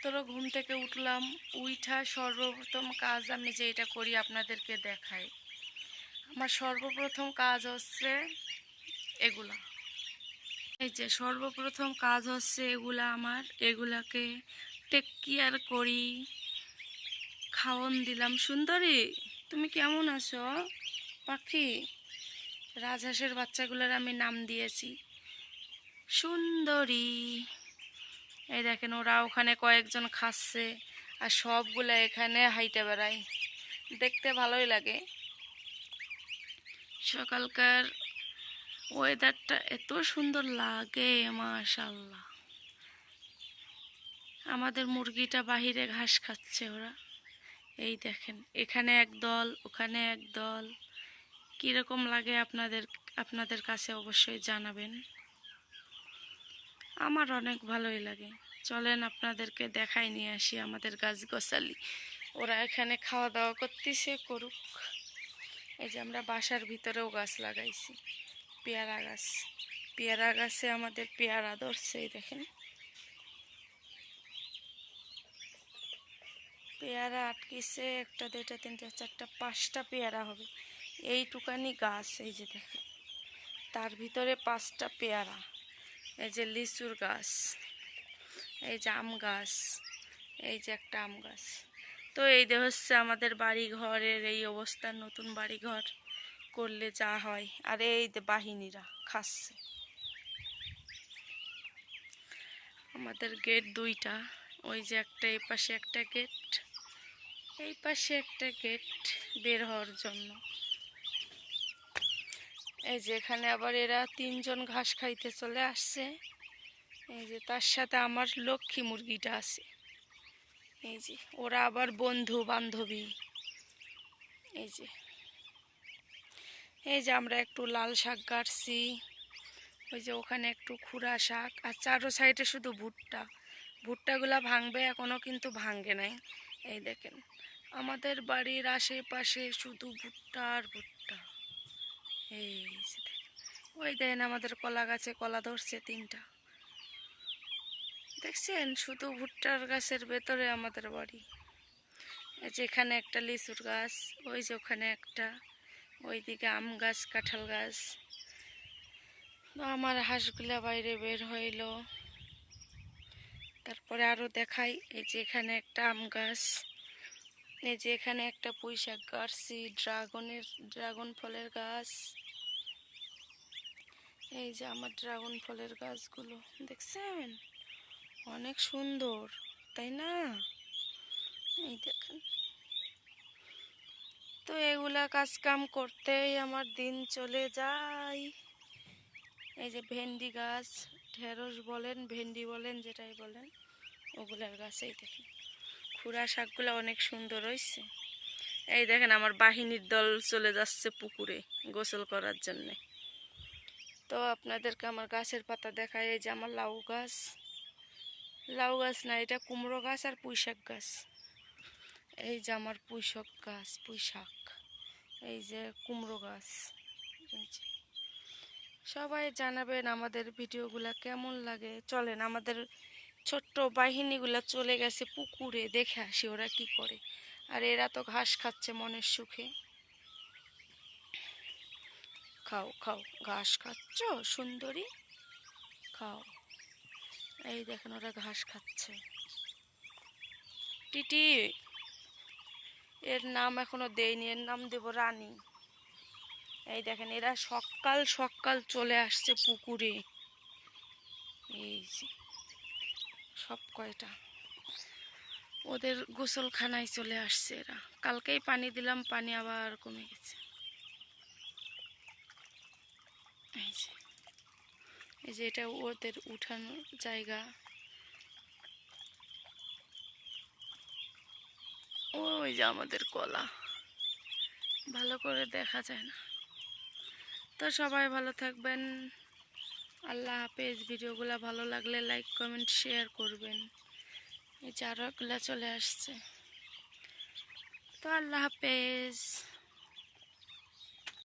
মাত্র ঘুম থেকে উঠলাম, উইঠা সর্বপ্রথম কাজ আমি যেটা করি আপনাদেরকে দেখাই। আমার সর্বপ্রথম কাজ হচ্ছে এগুলা। এই যে সর্বপ্রথম কাজ হচ্ছে এগুলা আমার। এগুলাকে টেক কেয়ার করি। খাওয়ন দিলাম। সুন্দরী, তুমি কেমন আছো? পাখি, রাজহাঁসের বাচ্চাগুলোর আমি নাম দিয়েছি। সুন্দরী। এই দেখেন ওরা ওখানে কয়েকজন খাচ্ছে আর সবগুলো এখানে হাইটে বেড়ায়। দেখতে ভালোই লাগে। সকালকার ওয়েদারটা এত সুন্দর লাগে মাশাল্লাহ আমাদের মুরগিটা বাহিরে ঘাস খাচ্ছে ওরা। এই দেখেন, এখানে এক দল, ওখানে এক দল। কীরকম লাগে আপনাদের আপনাদের কাছে অবশ্যই জানাবেন। আমার অনেক ভালোই লাগে। চলেন আপনাদেরকে দেখাই নিয়ে আসি আমাদের গাছ গোছালি ওরা এখানে খাওয়া দাওয়া করতেছে, করুক। এই যে আমরা বাসার ভিতরেও গাছ লাগাইছি। পেয়ারা গাছ। পেয়ারা গাছে আমাদের পেয়ারা ধরছে দেখেন। পেয়ারা আটকিছে, একটা, দুইটা, তিনটা, চারটা, পাঁচটা পেয়ারা হবে। এইটুকানি গাছ, এই যে দেখেন। তার ভিতরে পাঁচটা পেয়ারা। এই যে লিচুর গাছ, এই যে আম গাছ, এই যে একটা আম গাছ। তো এই যে হচ্ছে আমাদের বাড়ি ঘরের এই অবস্থার নতুন বাড়ি ঘর করলে যা হয়। আর এই যে বাহিনীরা খাচ্ছে। আমাদের গেট দুইটা, ওই যে একটা এই পাশে একটা গেট, এই পাশে একটা গেট বের হওয়ার জন্য। এই যে এখানে আবার এরা তিনজন ঘাস খাইতে চলে আসছে। এই যে তার সাথে আমার লক্ষ্মী মুরগিটা আছে। এই যে ওরা আবার বন্ধু বান্ধবী। এই যে। এই যে আমরা একটু লাল শাক গাড়ছি ওই যে ওখানে একটু খুরা শাক। আর চারো সাইডে শুধু ভুট্টা। ভুট্টাগুলা ভাঙবে এখনও কিন্তু ভাঙে নাই। এই দেখেন, আমাদের বাড়ির আশেপাশে শুধু ভুট্টা আর ভুট্টা। এই ওই দেখেন আমাদের কলা গাছে কলা ধরছে তিনটা। দেখছেন? শুধু ভুট্টার গাছের ভেতরে আমাদের বাড়ি। এই যে একটা লিচুর গাছ, ওই যে ওখানে একটা, ওইদিকে আম গাছ, কাঁঠাল গাছ। তো আমার হাঁসগুলা বাইরে বের হইল। তারপরে আরও দেখাই, এই যে এখানে একটা আম গাছ, এই যে এখানে একটা পুঁই শাক গাছছি ড্রাগনের, ড্রাগন ফলের গাছ। এই যে আমার ড্রাগন ফলের গাছগুলো, দেখছেন? অনেক সুন্দর, তাই না? এই দেখেন। তো এগুলা কাজ কাম করতেই আমার দিন চলে যায়। এই যে ভেন্ডি গাছ, ঢেঁড়স বলেন, ভেন্ডি বলেন, যেটাই বলেন, ওগুলার গাছ এই দেখেন। খুরা শাকগুলো অনেক সুন্দর হয়েছে এই দেখেন, আমার বাহিনীর দল চলে যাচ্ছে পুকুরে গোসল করার জন্যে। তো আপনাদেরকে আমার গাছের পাতা দেখায় এই যে আমার লাউ গাছ। লাউ গাছ না, এটা কুমড়ো গাছ আর পুঁই শাক গাছ। এই যে আমার পুঁই শাক গাছ পুঁই শাক এই যে কুমড়ো গাছ। সবাই জানাবেন আমাদের ভিডিওগুলা কেমন লাগে। চলেন, আমাদের ছোট্ট বাহিনীগুলা চলে গেছে পুকুরে, দেখে আসি ওরা কি করে। আর এরা তো ঘাস খাচ্ছে মনের সুখে। খাও খাও। ঘাস খাচ্ছ? সুন্দরী? খাও। এই দেখেন, ওরা ঘাস খাচ্ছে। টিটি, এর নাম এখনও দেয়নি, এর নাম দেব রানী। এই দেখেন, এরা সকাল সকাল চলে আসছে পুকুরে। এই যে, সব কয়টা। ওদের গোসলখানায় চলে আসছে এরা। কালকেই পানি দিলাম, পানি আবার কমে গেছে। এই যে এই যে এটা ওদের উঠানোর জায়গা। ওই যে আমাদের কলা। ভালো করে দেখা যায় না। তো সবাই ভালো থাকবেন। আল্লাহ হাফেজ। ভিডিওগুলো ভালো লাগলে লাইক কমেন্ট শেয়ার করবেন। এই চারাগুলা চলে আসছে। তো আল্লাহ হাফেজ।